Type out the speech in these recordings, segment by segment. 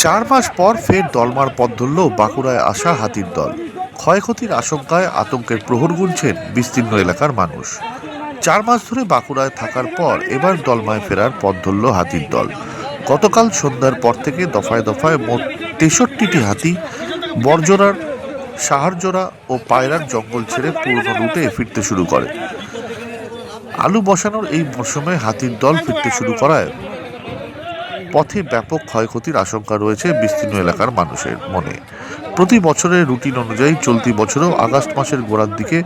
চার মাস পর ফের দলমার পথ ধরল বাঁকুড়ায় আসা হাতির দল। ক্ষয়ক্ষতির আশঙ্কায় আতঙ্কের প্রহর গুনছেন বিস্তীর্ণ এলাকার মানুষ। চার মাস ধরে বাঁকুড়ায় থাকার পর এবার দলমায় ফেরার পথ ধরল হাতির দল। গতকাল সন্ধ্যার পর থেকে দফায় দফায় মোট তেষট্টিটি হাতি, বরজোড়ার সাহারজোড়া ও পায়রার জঙ্গল ছেড়ে পুরনো রুটে ফিরতে শুরু করে। আলু বসানোর এই মরশুমে হাতির দল ফিরতে শুরু করায় পথে ব্যাপক ক্ষয়ক্ষতির আশঙ্কা রয়েছে বিস্তীর্ণ এলাকার মানুষের মনে। প্রতি বছরের রুটিন অনুযায়ী চলতি বছরেও আগস্ট মাসের গোড়ার দিকে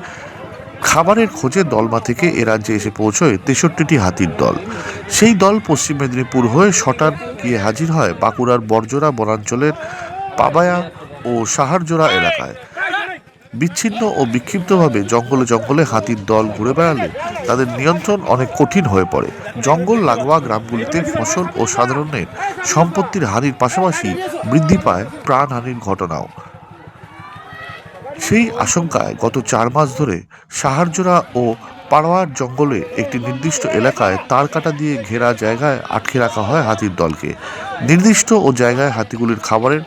খাবারের খোঁজে দলমা থেকে এ রাজ্যে এসে পৌঁছয় তেষট্টিটি হাতির দল। সেই দল পশ্চিম মেদিনীপুর হয়ে শটান গিয়ে হাজির হয় বাঁকুড়ার বরজোড়া বনাঞ্চলের পাবায়া ও সাহারজোড়া এলাকায়। বিচ্ছিন্ন ও বিক্ষিপ্তভাবে জঙ্গলে জঙ্গলে হাতির দল ঘুরে বেড়ালে তাদের নিয়ন্ত্রণ অনেক কঠিন হয়ে পড়ে। জঙ্গল লাগোয়া গ্রামগুলিতে ফসল ও সাধারণের সম্পত্তির হানির পাশাপাশি বৃদ্ধি পায় প্রাণহানির ঘটনাও। সেই আশঙ্কায় গত চার মাস ধরে সাহারজোড়া ও পাড়োয়ার জঙ্গলে একটি নির্দিষ্ট এলাকায় তার কাটা দিয়ে ঘেরা জায়গায় আটকে রাখা হয় হাতির দলকে। নির্দিষ্ট ও জায়গায় হাতিগুলির খাবারের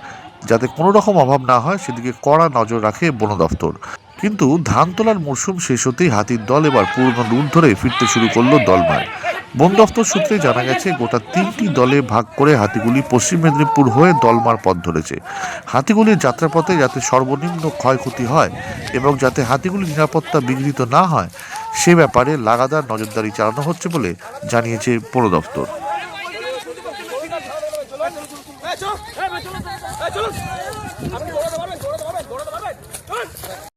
যাতে কোনো রকম অভাব না হয় সেদিকে কড়া নজর রাখে বন দফতর। কিন্তু ধান তোলার মরশুম শেষ হতেই হাতির দল এবার পুরনো রুট ধরে ফিরতে শুরু করল দলমায় বন দফতর সূত্রে জানা গেছে, গোটা তিনটি দলে ভাগ করে হাতিগুলি পশ্চিম মেদিনীপুর হয়ে দলমার পথ ধরেছে। হাতিগুলির যাত্রাপথে যাতে সর্বনিম্ন ক্ষয়ক্ষতি হয় এবং যাতে হাতিগুলির নিরাপত্তা বিঘ্নিত না হয়, সে ব্যাপারে লাগাতার নজরদারি চালানো হচ্ছে বলে জানিয়েছে বন দফতর। চলো চলো চলো চলো